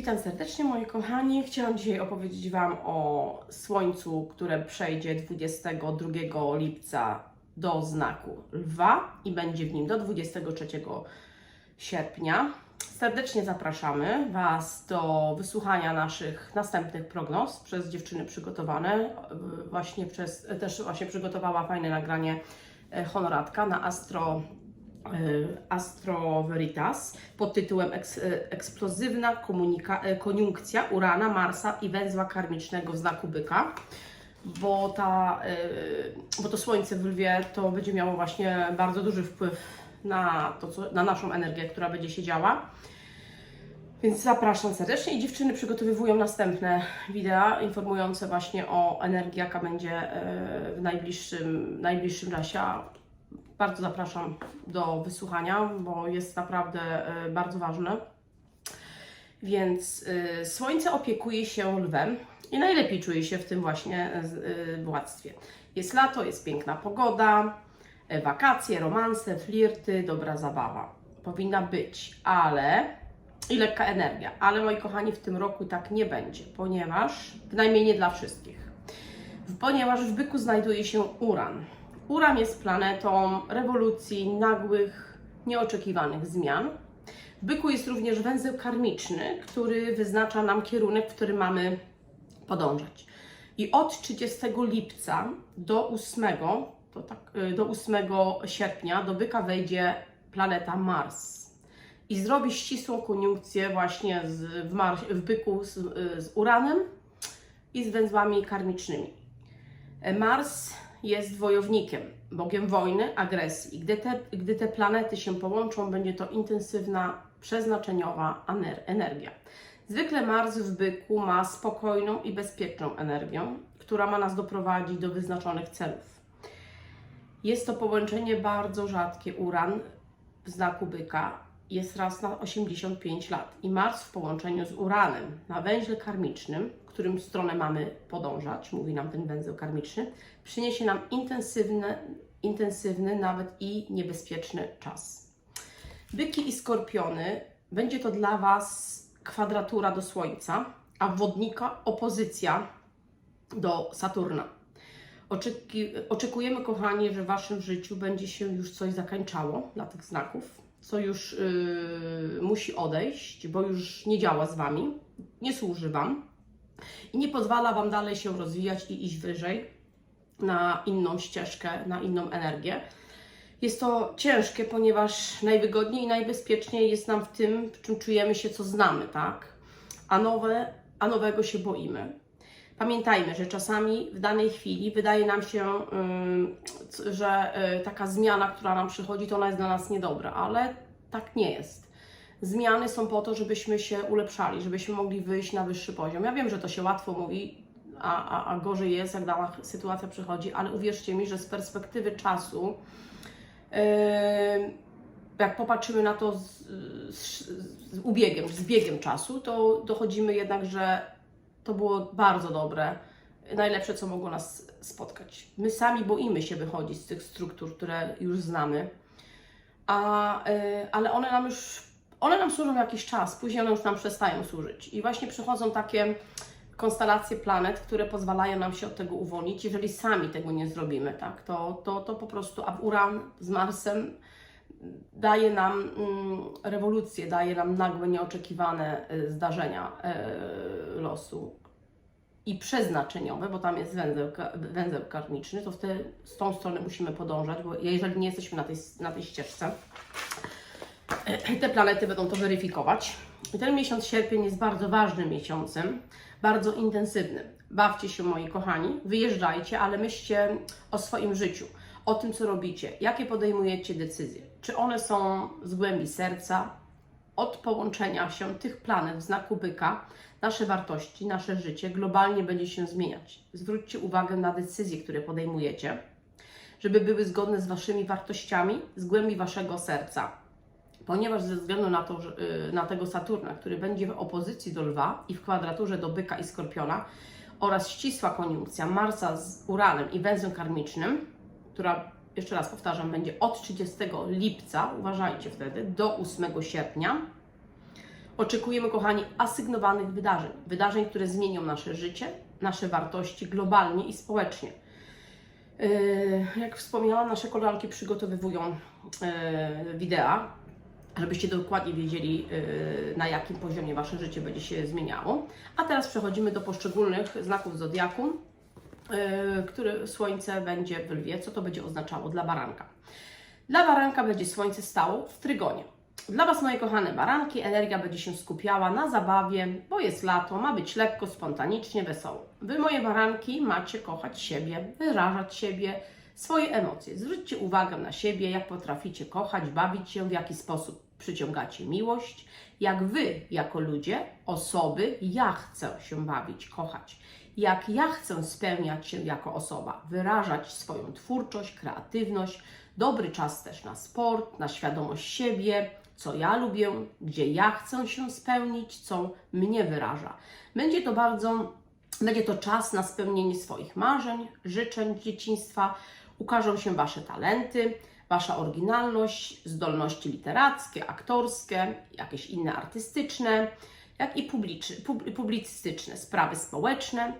Witam serdecznie moi kochani. Chciałam dzisiaj opowiedzieć Wam o Słońcu, które przejdzie 22 lipca do znaku Lwa i będzie w nim do 23 sierpnia. Serdecznie zapraszamy Was do wysłuchania naszych następnych prognoz przez dziewczyny przygotowane. Właśnie przez, też właśnie przygotowała fajne nagranie e, honoratka na Astro Astro Veritas pod tytułem y, Eksplozywna y, koniunkcja Urana, Marsa i węzła karmicznego w znaku byka. Bo, ta, y, bo to Słońce w Lwie to będzie miało właśnie bardzo duży wpływ na, to, co, na naszą energię, która będzie się działa. Więc zapraszam serdecznie i dziewczyny przygotowywują następne wideo informujące właśnie o energii, jaka będzie y, w najbliższym, najbliższym czasie. Bardzo zapraszam do wysłuchania, bo jest naprawdę y, bardzo ważne. Więc y, Słońce opiekuje się lwem i najlepiej czuje się w tym właśnie y, władztwie. Jest lato, jest piękna pogoda, y, wakacje, romanse, flirty, dobra zabawa. Powinna być, ale i lekka energia. Ale moi kochani, w tym roku tak nie będzie, ponieważ bynajmniej nie dla wszystkich. Ponieważ w byku znajduje się Uran. Uran jest planetą rewolucji, nagłych, nieoczekiwanych zmian. W byku jest również węzeł karmiczny, który wyznacza nam kierunek, w którym mamy podążać. I od 30 lipca do 8, to tak, y, do 8 sierpnia do byka wejdzie planeta Mars i zrobi ścisłą koniunkcję właśnie z, w, Mars, w byku z, y, z Uranem i z węzłami karmicznymi. Mars jest wojownikiem, bogiem wojny, agresji. Gdy te, gdy te planety się połączą, będzie to intensywna, przeznaczeniowa energia. Zwykle Mars w byku ma spokojną i bezpieczną energię, która ma nas doprowadzić do wyznaczonych celów. Jest to połączenie bardzo rzadkie. Uran w znaku byka jest raz na 85 lat i Mars w połączeniu z Uranem na węźle karmicznym, którym stronę mamy podążać, mówi nam ten węzeł karmiczny, przyniesie nam intensywny, intensywny nawet i niebezpieczny czas. Byki i skorpiony będzie to dla Was kwadratura do Słońca, a wodnika opozycja do Saturna. Oczeki, oczekujemy, kochani, że w Waszym życiu będzie się już coś zakańczało dla tych znaków, co już yy, musi odejść, bo już nie działa z Wami, nie służy Wam i nie pozwala Wam dalej się rozwijać i iść wyżej na inną ścieżkę, na inną energię. Jest to ciężkie, ponieważ najwygodniej i najbezpieczniej jest nam w tym, w czym czujemy się, co znamy, tak? A, nowe, a nowego się boimy. Pamiętajmy, że czasami w danej chwili wydaje nam się, że y, taka zmiana, która nam przychodzi, to ona jest dla nas niedobra, ale tak nie jest. Zmiany są po to, żebyśmy się ulepszali, żebyśmy mogli wyjść na wyższy poziom. Ja wiem, że to się łatwo mówi, a, a, a gorzej jest, jak dana sytuacja przychodzi, ale uwierzcie mi, że z perspektywy czasu, jak popatrzymy na to z, z, z ubiegiem, z biegiem czasu, to dochodzimy jednak, że to było bardzo dobre, najlepsze, co mogło nas spotkać. My sami boimy się wychodzić z tych struktur, które już znamy, a, y, ale one nam już, one nam służą jakiś czas, później one już nam przestają służyć. I właśnie przychodzą takie konstelacje planet, które pozwalają nam się od tego uwolnić. Jeżeli sami tego nie zrobimy, tak, to, to, to po prostu, a Uran z Marsem daje nam mm, rewolucję, daje nam nagłe, nieoczekiwane y, zdarzenia y, losu i przeznaczeniowe, bo tam jest węzeł, węzeł karmiczny, to w te, z tą stronę musimy podążać, bo jeżeli nie jesteśmy na tej, na tej ścieżce, te planety będą to weryfikować. I ten miesiąc sierpień jest bardzo ważnym miesiącem, bardzo intensywnym. Bawcie się, moi kochani, wyjeżdżajcie, ale myślcie o swoim życiu, o tym, co robicie, jakie podejmujecie decyzje. Czy one są z głębi serca, od połączenia się tych planet w znaku byka, nasze wartości, nasze życie globalnie będzie się zmieniać. Zwróćcie uwagę na decyzje, które podejmujecie, żeby były zgodne z Waszymi wartościami, z głębi Waszego serca ponieważ ze względu na, to, y, na tego Saturna, który będzie w opozycji do Lwa i w kwadraturze do Byka i Skorpiona oraz ścisła koniunkcja Marsa z Uranem i węzłem karmicznym, która, jeszcze raz powtarzam, będzie od 30 lipca, uważajcie wtedy, do 8 sierpnia, Oczekujemy, kochani, asygnowanych wydarzeń. Wydarzeń, które zmienią nasze życie, nasze wartości globalnie i społecznie. Yy, Jak wspomniałam, nasze koleżanki przygotowywują yy, wideo, żebyście dokładnie wiedzieli, yy, na jakim poziomie Wasze życie będzie się zmieniało. A teraz przechodzimy do poszczególnych znaków zodiaku, który Słońce będzie w lwie. Co to będzie oznaczało dla baranka? Dla baranka będzie Słońce stało w trygonie. Dla Was, moje kochane baranki, energia będzie się skupiała na zabawie, bo jest lato, ma być lekko, spontanicznie, wesoło. Wy, moje baranki, macie kochać siebie, wyrażać siebie, swoje emocje. Zwróćcie uwagę na siebie, jak potraficie kochać, bawić się, w jaki sposób przyciągacie miłość, jak Wy, jako ludzie, osoby, ja chcę się bawić, kochać. Jak ja chcę spełniać się jako osoba, wyrażać swoją twórczość, kreatywność, dobry czas też na sport, na świadomość siebie, co ja lubię, gdzie ja chcę się spełnić, co mnie wyraża. Będzie to bardzo, będzie to czas na spełnienie swoich marzeń, życzeń dzieciństwa. Ukażą się Wasze talenty, Wasza oryginalność, zdolności literackie, aktorskie, jakieś inne artystyczne, jak i publicystyczne, sprawy społeczne.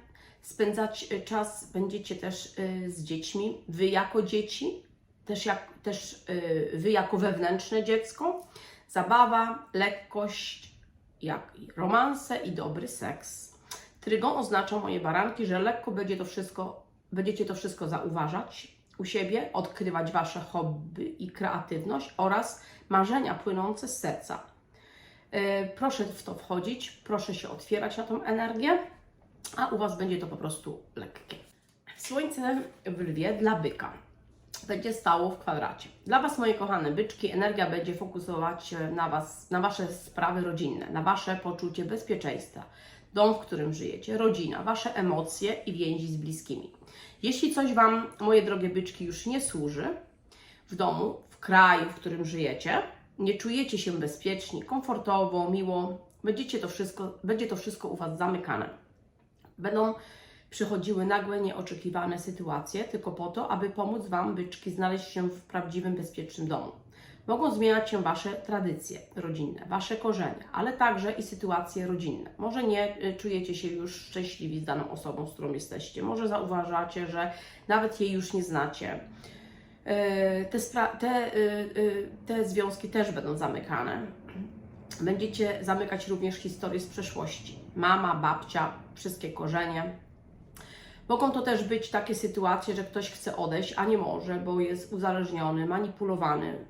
Spędzać y, czas będziecie też y, z dziećmi, Wy jako dzieci, też, jak, też y, Wy jako wewnętrzne dziecko. Zabawa, lekkość, jak i romanse i dobry seks. Trygon oznacza, moje baranki, że lekko będzie to wszystko, będziecie to wszystko zauważać u siebie, odkrywać Wasze hobby i kreatywność oraz marzenia płynące z serca. Yy, Proszę w to wchodzić, proszę się otwierać na tą energię, a u Was będzie to po prostu lekkie. Słońce w lwie dla byka będzie stało w kwadracie. Dla Was, moje kochane byczki, energia będzie fokusować na Was, na Wasze sprawy rodzinne, na Wasze poczucie bezpieczeństwa, dom, w którym żyjecie, rodzina, Wasze emocje i więzi z bliskimi. Jeśli coś Wam, moje drogie byczki, już nie służy w domu, w kraju, w którym żyjecie, nie czujecie się bezpieczni, komfortowo, miło, będziecie to wszystko, będzie to wszystko u Was zamykane. Będą przychodziły nagłe, nieoczekiwane sytuacje, tylko po to, aby pomóc Wam, byczki, znaleźć się w prawdziwym, bezpiecznym domu. Mogą zmieniać się Wasze tradycje rodzinne, Wasze korzenie, ale także i sytuacje rodzinne. Może nie y, czujecie się już szczęśliwi z daną osobą, z którą jesteście. Może zauważacie, że nawet jej już nie znacie. Y, Te, te, y, y, te związki też będą zamykane. Będziecie zamykać również historie z przeszłości. Mama, babcia, wszystkie korzenie. Mogą to też być takie sytuacje, że ktoś chce odejść, a nie może, bo jest uzależniony, manipulowany,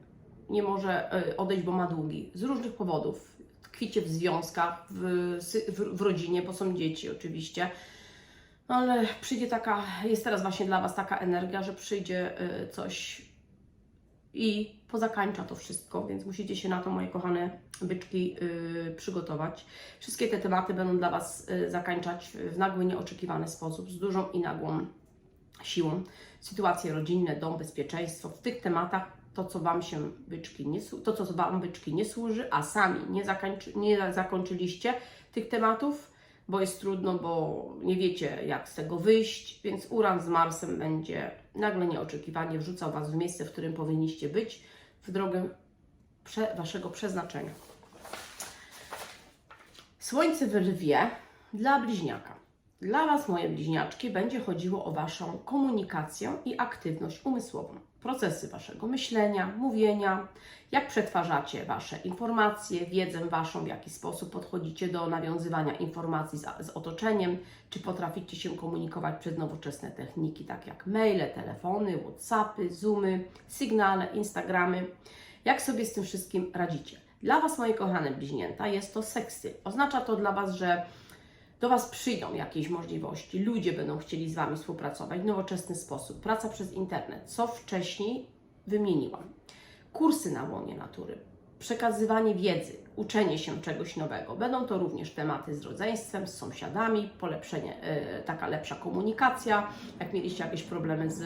nie może odejść, bo ma długi. Z różnych powodów. Tkwicie w związkach, w, w, w rodzinie, bo są dzieci oczywiście. Ale przyjdzie taka, jest teraz właśnie dla Was taka energia, że przyjdzie y, coś i pozakańcza to wszystko, więc musicie się na to, moje kochane byczki, yy, przygotować. Wszystkie te tematy będą dla Was yy, zakańczać w nagły, nieoczekiwany sposób, z dużą i nagłą siłą. Sytuacje rodzinne, dom, bezpieczeństwo. W tych tematach to, co Wam się byczki nie, to, co Wam byczki nie służy, a sami nie, nie zakończyliście tych tematów, bo jest trudno, bo nie wiecie, jak z tego wyjść, więc Uran z Marsem będzie nagle nieoczekiwanie wrzucał Was w miejsce, w którym powinniście być, w drogę prze, Waszego przeznaczenia. Słońce w lwie dla bliźniaka. Dla Was, moje bliźniaczki, będzie chodziło o Waszą komunikację i aktywność umysłową. Procesy Waszego myślenia, mówienia, jak przetwarzacie Wasze informacje, wiedzę Waszą, w jaki sposób podchodzicie do nawiązywania informacji z, z otoczeniem, czy potraficie się komunikować przez nowoczesne techniki, tak jak maile, telefony, Whatsappy, Zoomy, Signale, Instagramy. Jak sobie z tym wszystkim radzicie? Dla Was, moje kochane bliźnięta, jest to seksy. Oznacza to dla Was, że do Was przyjdą jakieś możliwości, ludzie będą chcieli z Wami współpracować w nowoczesny sposób, praca przez internet, co wcześniej wymieniłam. Kursy na łonie natury, przekazywanie wiedzy, uczenie się czegoś nowego. Będą to również tematy z rodzeństwem, z sąsiadami, polepszenie, e, taka lepsza komunikacja. Jak mieliście jakieś problemy z,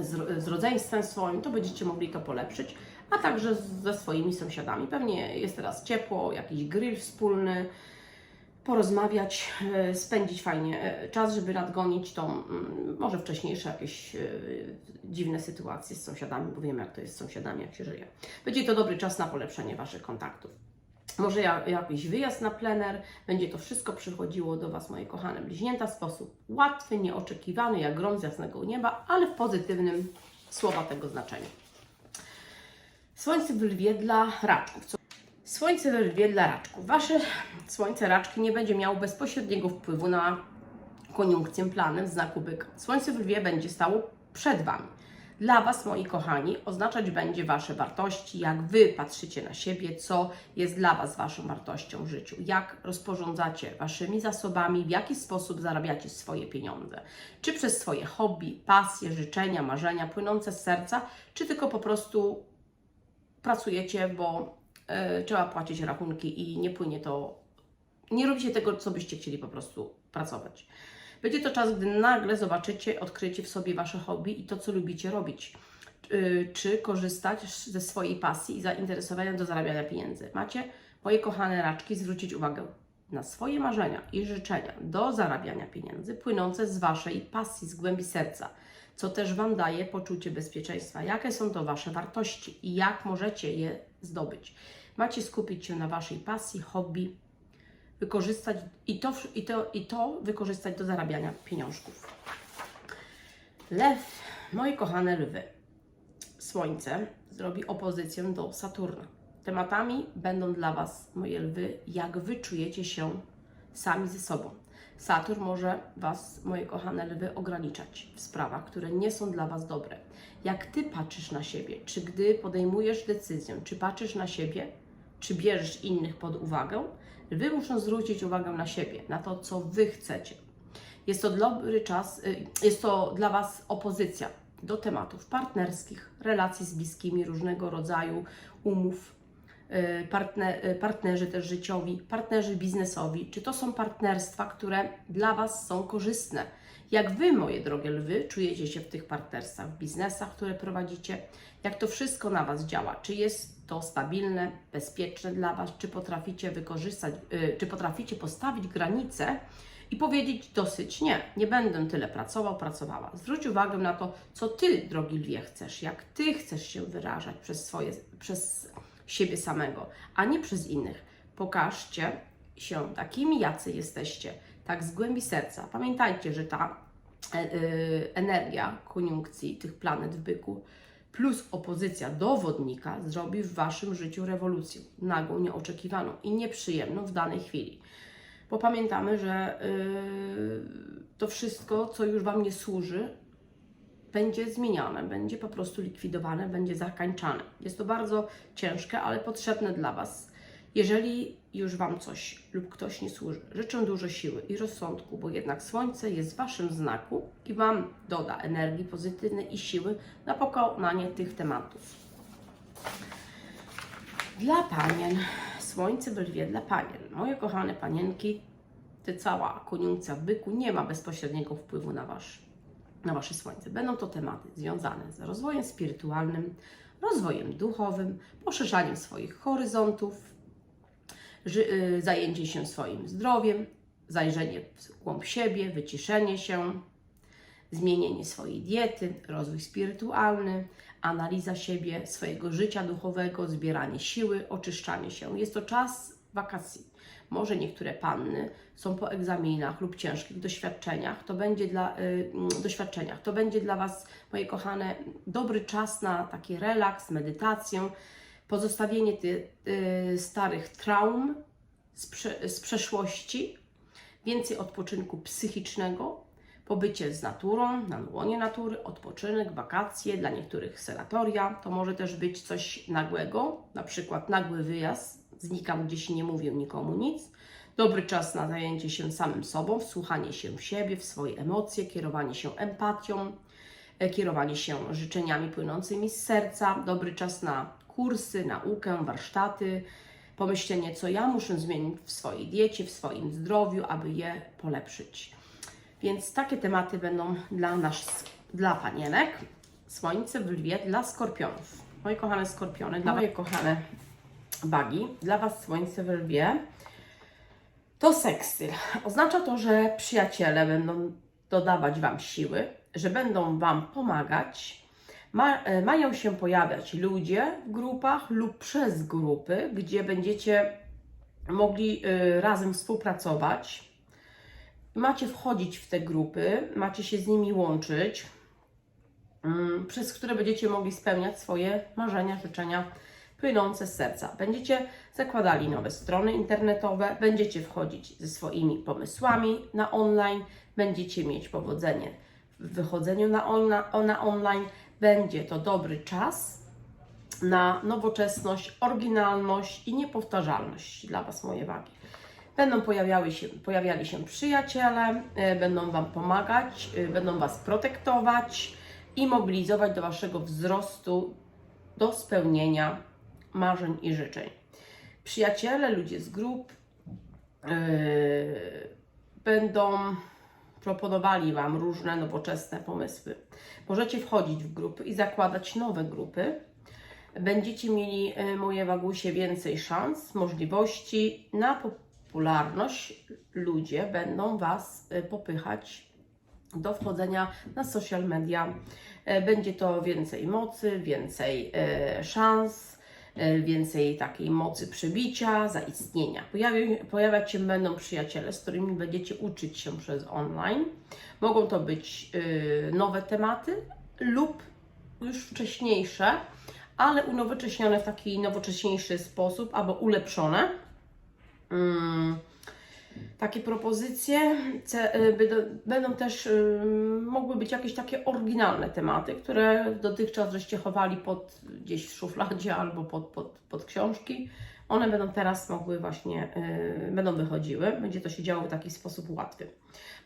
z, z rodzeństwem swoim, to będziecie mogli to polepszyć, a także z- ze swoimi sąsiadami. Pewnie jest teraz ciepło, jakiś grill wspólny, porozmawiać, e, spędzić fajnie e, czas, żeby nadgonić tą mm, może wcześniejsze jakieś e, dziwne sytuacje z sąsiadami, bo wiemy jak to jest z sąsiadami, jak się żyje. Będzie to dobry czas na polepszenie Waszych kontaktów. może ja- jakiś wyjazd na plener. Będzie to wszystko przychodziło do Was, moje kochane bliźnięta, w sposób łatwy, nieoczekiwany, jak grom z jasnego nieba, ale w pozytywnym słowa tego znaczenia. Słońce w lwie dla raczków. Słońce we lwie dla raczków. Wasze słońce raczki nie będzie miało bezpośredniego wpływu na koniunkcję planem znaku byka. Słońce w lwie będzie stało przed Wami. Dla Was, moi kochani, oznaczać będzie Wasze wartości, jak Wy patrzycie na siebie, co jest dla Was Waszą wartością w życiu, jak rozporządzacie Waszymi zasobami, w jaki sposób zarabiacie swoje pieniądze. Czy przez swoje hobby, pasje, życzenia, marzenia płynące z serca, czy tylko po prostu pracujecie, bo trzeba płacić rachunki i nie płynie to, nie robicie tego, co byście chcieli po prostu pracować. Będzie to czas, gdy nagle zobaczycie, odkryjecie w sobie Wasze hobby i to, co lubicie robić. Y, Czy korzystać ze swojej pasji i zainteresowania do zarabiania pieniędzy. Macie, moje kochane raczki, zwrócić uwagę na swoje marzenia i życzenia do zarabiania pieniędzy płynące z Waszej pasji, z głębi serca, co też Wam daje poczucie bezpieczeństwa. Jakie są to Wasze wartości i jak możecie je zdobyć. Macie skupić się na Waszej pasji, hobby, wykorzystać i to, i to, i to wykorzystać do zarabiania pieniążków. Lew, moje kochane lwy. Słońce zrobi opozycję do Saturna. Tematami będą dla Was, moje lwy, jak Wy czujecie się sami ze sobą. Saturn może Was, moje kochane lwy, ograniczać w sprawach, które nie są dla Was dobre. Jak Ty patrzysz na siebie, czy gdy podejmujesz decyzję, czy patrzysz na siebie, czy bierzesz innych pod uwagę, lwy muszą zwrócić uwagę na siebie, na to, co Wy chcecie. Jest to dobry czas, y, jest to dla Was opozycja do tematów partnerskich, relacji z bliskimi, różnego rodzaju umów, partner, y, partnerzy też życiowi, partnerzy biznesowi. Czy to są partnerstwa, które dla Was są korzystne? Jak Wy, moje drogie lwy, czujecie się w tych partnerstwach, w biznesach, które prowadzicie? Jak to wszystko na Was działa? Czy jest to stabilne, bezpieczne dla Was? Czy potraficie wykorzystać, y, czy potraficie postawić granice i powiedzieć dosyć nie, nie będę tyle pracował, pracowała. Zwróć uwagę na to, co Ty, drogi lwie, chcesz, jak Ty chcesz się wyrażać przez, swoje, przez siebie samego, a nie przez innych. Pokażcie się takimi, jacy jesteście, tak z głębi serca. Pamiętajcie, że ta e, e, energia koniunkcji tych planet w byku plus opozycja do wodnika zrobi w Waszym życiu rewolucję, nagłą, nieoczekiwaną i nieprzyjemną w danej chwili bo pamiętamy, że yy, to wszystko, co już Wam nie służy, będzie zmieniane, będzie po prostu likwidowane, będzie zakańczane. Jest to bardzo ciężkie, ale potrzebne dla Was. Jeżeli już Wam coś lub ktoś nie służy, życzę dużo siły i rozsądku, bo jednak Słońce jest w Waszym znaku i Wam doda energii pozytywnej i siły na pokonanie tych tematów. Dla panien, słońce w lwie dla panien. Moje kochane panienki, ty cała koniunkcja w byku nie ma bezpośredniego wpływu na, wasz, na wasze słońce. Będą to tematy związane z rozwojem spirytualnym, rozwojem duchowym, poszerzaniem swoich horyzontów, y, zajęcie się swoim zdrowiem, zajrzenie w głąb siebie, wyciszenie się, zmienienie swojej diety, rozwój spirytualny, analiza siebie, swojego życia duchowego, zbieranie siły, oczyszczanie się. Jest to czas wakacji. Może niektóre panny są po egzaminach lub ciężkich doświadczeniach. To będzie dla, y, mm, doświadczeniach. To będzie dla Was, moje kochane, dobry czas na taki relaks, medytację, pozostawienie tych y, starych traum z, z przeszłości, więcej odpoczynku psychicznego, pobycie z naturą, na łonie natury, odpoczynek, wakacje, dla niektórych senatoria. To może też być coś nagłego, na przykład nagły wyjazd, znikam gdzieś nie mówię nikomu nic. Dobry czas na zajęcie się samym sobą, wsłuchanie się w siebie, w swoje emocje, kierowanie się empatią, e, kierowanie się życzeniami płynącymi z serca. Dobry czas na kursy, naukę, warsztaty, pomyślenie, co ja muszę zmienić w swojej diecie, w swoim zdrowiu, aby je polepszyć. Więc takie tematy będą dla nas, dla panienek. Słońce w lwie dla skorpionów. Moje kochane skorpiony, dla moje kochane bagi, dla Was słońce w lwie to sekstyl. Oznacza to, że przyjaciele będą dodawać Wam siły, że będą Wam pomagać. Ma, e, mają się pojawiać ludzie w grupach lub przez grupy, gdzie będziecie mogli y, razem współpracować. Macie wchodzić w te grupy, macie się z nimi łączyć, mm, przez które będziecie mogli spełniać swoje marzenia, życzenia płynące z serca. Będziecie zakładali nowe strony internetowe, będziecie wchodzić ze swoimi pomysłami na online, będziecie mieć powodzenie w wychodzeniu na, on- na online. Będzie to dobry czas na nowoczesność, oryginalność i niepowtarzalność dla Was, moje wagi. Będą pojawiały się, pojawiali się przyjaciele, e, będą Wam pomagać, e, będą Was protektować i mobilizować do Waszego wzrostu, do spełnienia marzeń i życzeń. Przyjaciele, ludzie z grup e, będą proponowali Wam różne nowoczesne pomysły. Możecie wchodzić w grupy i zakładać nowe grupy. Będziecie mieli, e, moje wagusie, więcej szans, możliwości na popularność. Ludzie będą Was e, popychać do wchodzenia na social media. Będzie to więcej mocy, więcej szans, więcej takiej mocy przebicia, zaistnienia. Pojawi, pojawiać się będą przyjaciele, z którymi będziecie uczyć się przez online. Mogą to być e, nowe tematy lub już wcześniejsze, ale unowocześnione w taki nowocześniejszy sposób albo ulepszone. Mm, takie propozycje y, będą- też y, mogły być jakieś takie oryginalne tematy, które dotychczas żeście chowali pod gdzieś w szufladzie albo pod, pod, pod książki. One będą teraz mogły właśnie, y, będą wychodziły. Będzie to się działo w taki sposób łatwy.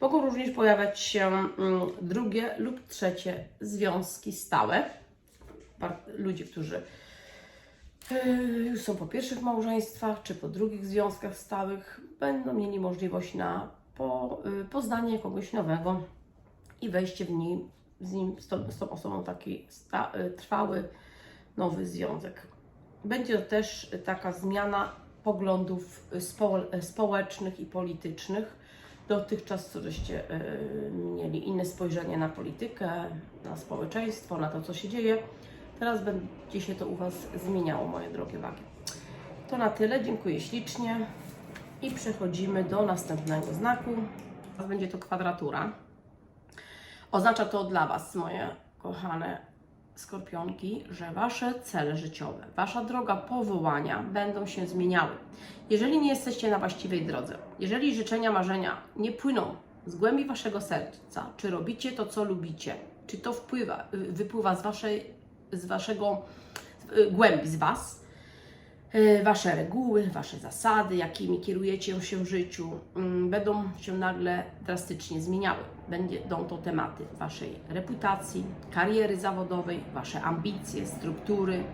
Mogą również pojawiać się mm, drugie lub trzecie związki stałe. Ludzie, którzy już są po pierwszych małżeństwach czy po drugich związkach stałych, będą mieli możliwość na po, y, poznanie kogoś nowego i wejście w nim, z, nim, z, tą, z tą osobą taki sta, y, trwały, nowy związek. Będzie to też taka zmiana poglądów y, spo, społecznych i politycznych. Dotychczas, co żeście mieli inne spojrzenie na politykę, na społeczeństwo, na to, co się dzieje. Teraz będzie się to u Was zmieniało, moje drogie wagi. To na tyle, dziękuję ślicznie i przechodzimy do następnego znaku. Teraz Będzie to kwadratura. Oznacza to dla Was, moje kochane skorpionki, że Wasze cele życiowe, Wasza droga powołania będą się zmieniały. Jeżeli nie jesteście na właściwej drodze, jeżeli życzenia, marzenia nie płyną z głębi Waszego serca, czy robicie to, co lubicie, czy to wpływa, wypływa z, waszej, z Waszego y, głębi, z Was, y, Wasze reguły, Wasze zasady, jakimi kierujecie się w życiu, mm, będą się nagle drastycznie zmieniały. Będą to tematy Waszej reputacji, kariery zawodowej, Wasze ambicje, struktury,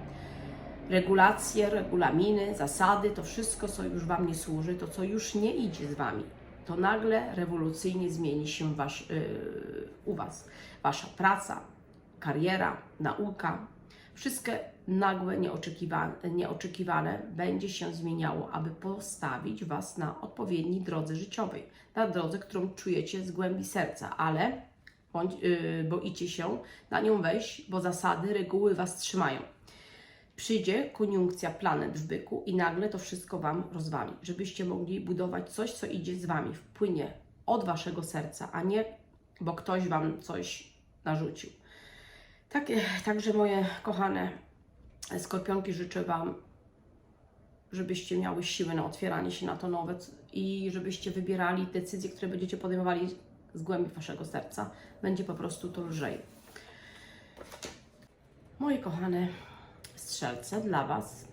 regulacje, regulaminy, zasady, to wszystko, co już Wam nie służy, to co już nie idzie z Wami, to nagle rewolucyjnie zmieni się wasz, yy, u Was. Wasza praca, kariera, nauka, wszystkie nagłe, nieoczekiwane, nieoczekiwane będzie się zmieniało, aby postawić Was na odpowiedniej drodze życiowej, na drodze, którą czujecie z głębi serca, ale bądź, yy, boicie się na nią wejść, bo zasady, reguły Was trzymają. Przyjdzie koniunkcja planet w byku i nagle to wszystko Wam rozwali, żebyście mogli budować coś, co idzie z Wami, wpłynie od Waszego serca, a nie, bo ktoś Wam coś narzucił. Tak, także moje kochane skorpionki, życzę Wam, żebyście miały siłę na otwieranie się na to nowe i żebyście wybierali decyzje, które będziecie podejmowali z głębi Waszego serca. Będzie po prostu to lżej. Moje kochane strzelce, dla Was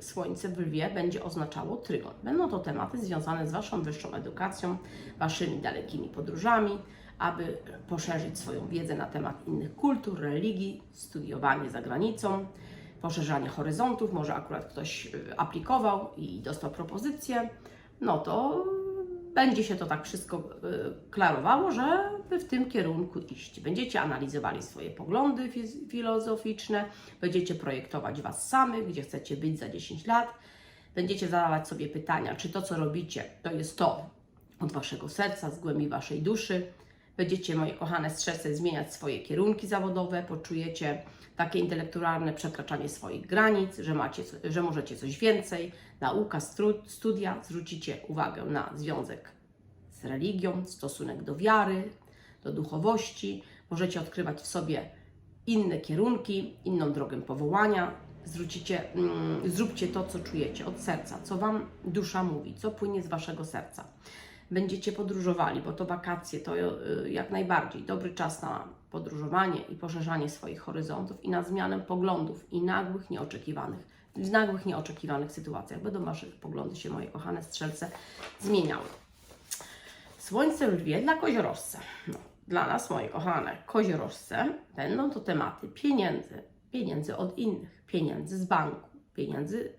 Słońce w lwie będzie oznaczało trygon. Będą to tematy związane z Waszą wyższą edukacją, Waszymi dalekimi podróżami, aby poszerzyć swoją wiedzę na temat innych kultur, religii, studiowanie za granicą, poszerzanie horyzontów. Może akurat ktoś y, aplikował i dostał propozycję, no to będzie się to tak wszystko y, klarowało, żeby w tym kierunku iść. Będziecie analizowali swoje poglądy filozoficzne, będziecie projektować Was samych, gdzie chcecie być za 10 lat, będziecie zadawać sobie pytania, czy to, co robicie, to jest to od Waszego serca, z głębi Waszej duszy. Będziecie, moje kochane strzelce, zmieniać swoje kierunki zawodowe, poczujecie takie intelektualne przekraczanie swoich granic, że, macie, że możecie coś więcej. Nauka, studia, zwrócicie uwagę na związek z religią, stosunek do wiary, do duchowości. Możecie odkrywać w sobie inne kierunki, inną drogę powołania. Zwrócicie, mm, zróbcie to, co czujecie od serca, co Wam dusza mówi, co płynie z Waszego serca. Będziecie podróżowali, bo to wakacje to y, jak najbardziej dobry czas na podróżowanie i poszerzanie swoich horyzontów i na zmianę poglądów i nagłych, nieoczekiwanych, w nagłych, nieoczekiwanych sytuacjach. Będą Wasze poglądy się, moje kochane strzelce, zmieniały. Słońce w lwie dla koziorożca. No, dla nas, moje kochane koziorożce, będą to tematy pieniędzy. Pieniędzy od innych, pieniędzy z banku, pieniędzy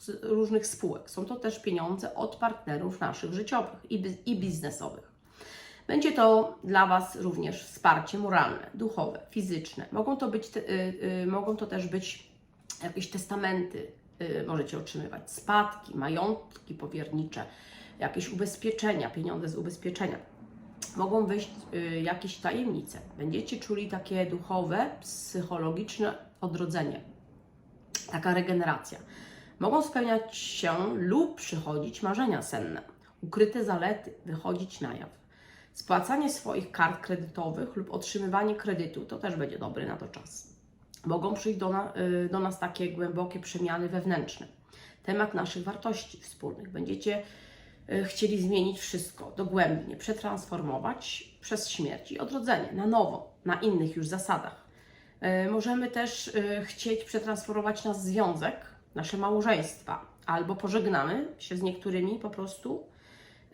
z różnych spółek. Są to też pieniądze od partnerów naszych życiowych i, bi- i biznesowych. Będzie to dla Was również wsparcie moralne, duchowe, fizyczne. Mogą to, być, y, y, mogą to też być jakieś testamenty, y, możecie otrzymywać spadki, majątki powiernicze, jakieś ubezpieczenia, pieniądze z ubezpieczenia. Mogą wyjść jakieś tajemnice. Będziecie czuli takie duchowe, psychologiczne odrodzenie, taka regeneracja. Mogą spełniać się lub przychodzić marzenia senne, ukryte zalety wychodzić na jaw. Spłacanie swoich kart kredytowych lub otrzymywanie kredytu to też będzie dobry na to czas. Mogą przyjść do, na, y, do nas takie głębokie przemiany wewnętrzne. Temat naszych wartości wspólnych. Będziecie y, chcieli zmienić wszystko dogłębnie, przetransformować przez śmierć i odrodzenie na nowo, na innych już zasadach. Y, Możemy też chcieć przetransformować nasz związek, nasze małżeństwa, albo pożegnamy się z niektórymi po prostu,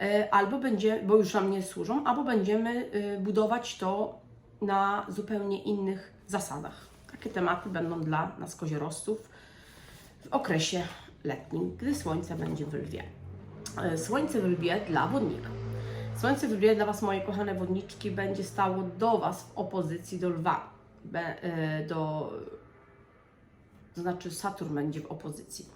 y, albo będzie, bo już nam nie służą, albo będziemy y, budować to na zupełnie innych zasadach. Takie tematy będą dla nas koziorostów w okresie letnim, gdy słońce będzie w lwie. E, Słońce w lwie dla wodnika. Słońce w lwie dla Was, moje kochane wodniczki, będzie stało do Was w opozycji do lwa. E, do, to znaczy Saturn będzie w opozycji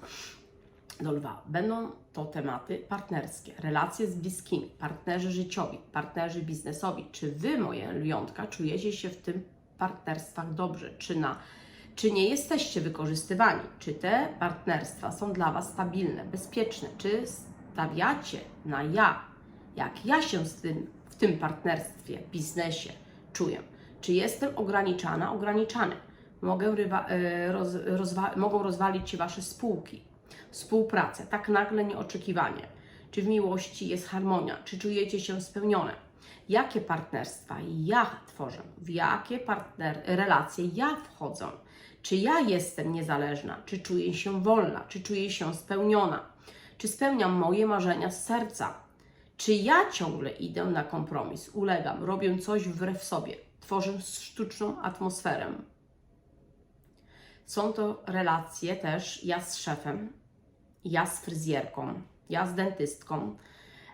do lwa. Będą to tematy partnerskie, relacje z bliskimi, partnerzy życiowi, partnerzy biznesowi. Czy Wy, moje lwiątka, czujecie się w tym partnerstwach dobrze? Czy, na, czy nie jesteście wykorzystywani? Czy te partnerstwa są dla Was stabilne, bezpieczne? Czy stawiacie na ja? Jak ja się z tym, w tym partnerstwie, biznesie czuję? Czy jestem ograniczana, ograniczany? Mogę rywa, e, roz, rozwa, mogą rozwalić się Wasze spółki, współpracę, tak nagle, nieoczekiwanie. Czy w miłości jest harmonia? Czy czujecie się spełnione? Jakie partnerstwa ja tworzę? W jakie partner, relacje ja wchodzę? Czy ja jestem niezależna? Czy czuję się wolna? Czy czuję się spełniona? Czy spełniam moje marzenia z serca? Czy ja ciągle idę na kompromis, ulegam, robię coś wbrew sobie, tworzę sztuczną atmosferę? Są to relacje też ja z szefem, ja z fryzjerką, ja z dentystką,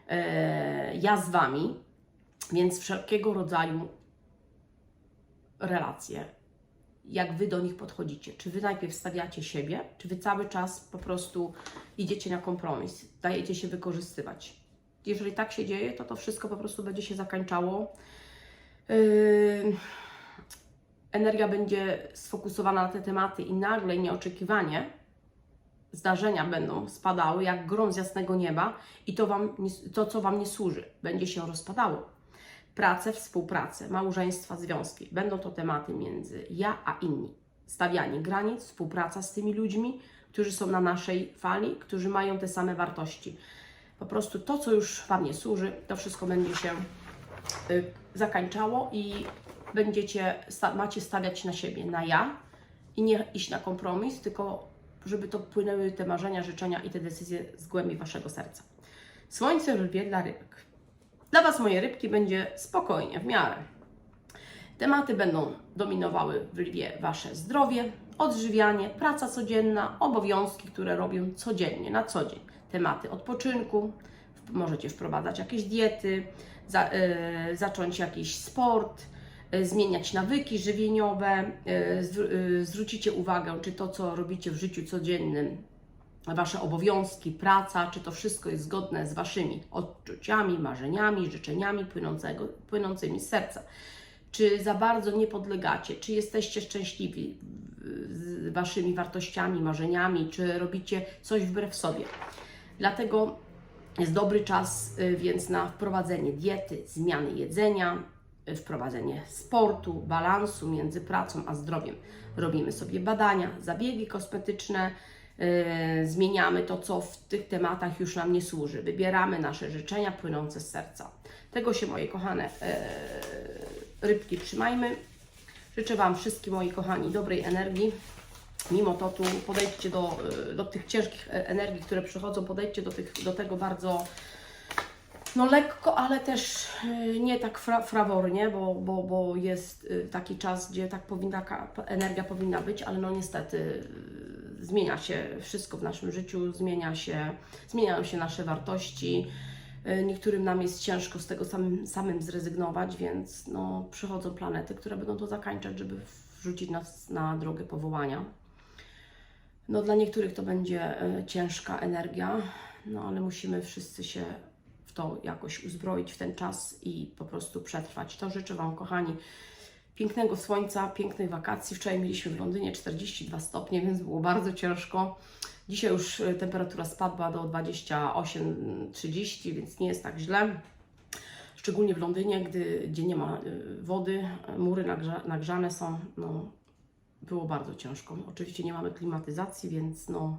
e, ja z Wami, więc wszelkiego rodzaju relacje. Jak Wy do nich podchodzicie? Czy Wy najpierw stawiacie siebie, czy Wy cały czas po prostu idziecie na kompromis, dajecie się wykorzystywać? Jeżeli tak się dzieje, to to wszystko po prostu będzie się zakańczało. Yy, energia będzie sfokusowana na te tematy i nagle, nieoczekiwanie, zdarzenia będą spadały jak grom z jasnego nieba i to, wam, to, co Wam nie służy, będzie się rozpadało. Pracę, współpracę, małżeństwa, związki. Będą to tematy między ja a inni. Stawianie granic, współpraca z tymi ludźmi, którzy są na naszej fali, którzy mają te same wartości. Po prostu to, co już Wam nie służy, to wszystko będzie się y, zakańczało i będziecie, macie stawiać na siebie, na ja i nie iść na kompromis, tylko żeby to płynęły te marzenia, życzenia i te decyzje z głębi Waszego serca. Słońce lwie dla rybek. Dla Was, moje rybki, będzie spokojnie, w miarę. Tematy będą dominowały w lwie Wasze zdrowie, odżywianie, praca codzienna, obowiązki, które robią codziennie, na co dzień. Tematy odpoczynku, możecie wprowadzać jakieś diety, za, e, zacząć jakiś sport, zmieniać nawyki żywieniowe, e, e, zwrócicie uwagę, czy to, co robicie w życiu codziennym, Wasze obowiązki, praca, czy to wszystko jest zgodne z Waszymi odczuciami, marzeniami, życzeniami płynącego, płynącymi z serca. Czy za bardzo nie podlegacie, czy jesteście szczęśliwi z Waszymi wartościami, marzeniami, czy robicie coś wbrew sobie. Dlatego jest dobry czas y, więc na wprowadzenie diety, zmiany jedzenia, wprowadzenie sportu, balansu między pracą a zdrowiem. Robimy sobie badania, zabiegi kosmetyczne, y, zmieniamy to, co w tych tematach już nam nie służy. Wybieramy nasze życzenia płynące z serca. Tego się, moje kochane y, rybki, trzymajmy. Życzę Wam wszystkim, moi kochani, dobrej energii. Mimo to tu podejdźcie do, y, do tych ciężkich e, energii, które przychodzą, podejdźcie do, tych, do tego bardzo no lekko, ale też y, nie tak fra, frawornie, bo, bo, bo jest y, taki czas, gdzie tak powinna, energia powinna być, ale no niestety y, zmienia się wszystko w naszym życiu, zmienia się, zmieniają się nasze wartości. Niektórym nam jest ciężko z tego samym, samym zrezygnować, więc no, przychodzą planety, które będą to zakańczać, żeby wrzucić nas na drogę powołania. No, dla niektórych to będzie ciężka energia, no ale musimy wszyscy się to jakoś uzbroić w ten czas i po prostu przetrwać. To życzę Wam, kochani, pięknego słońca, pięknej wakacji. Wczoraj mieliśmy w Londynie 42 stopnie, więc było bardzo ciężko. Dzisiaj już e, temperatura spadła do 28-30, więc nie jest tak źle. Szczególnie w Londynie, gdy, gdzie nie ma y, wody, y, mury nagrza, nagrzane są, no, było bardzo ciężko. Oczywiście nie mamy klimatyzacji, więc no,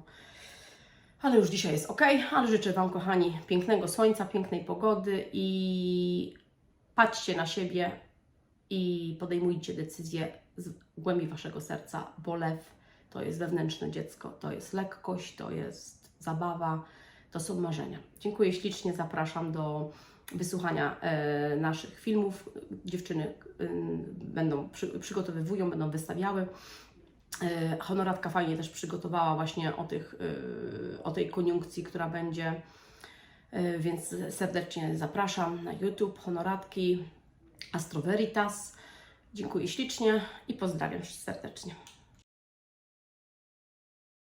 ale już dzisiaj jest ok. Ale życzę Wam, kochani, pięknego słońca, pięknej pogody i patrzcie na siebie i podejmujcie decyzje z głębi Waszego serca, bo lew to jest wewnętrzne dziecko, to jest lekkość, to jest zabawa, to są marzenia. Dziękuję ślicznie, zapraszam do wysłuchania e, naszych filmów. Dziewczyny y, będą przy, przygotowywują, będą wystawiały. E, Honoratka fajnie też przygotowała właśnie o, tych, y, o tej koniunkcji, która będzie, E, więc serdecznie zapraszam na YouTube Honoratki Astro Veritas. Dziękuję ślicznie i pozdrawiam serdecznie.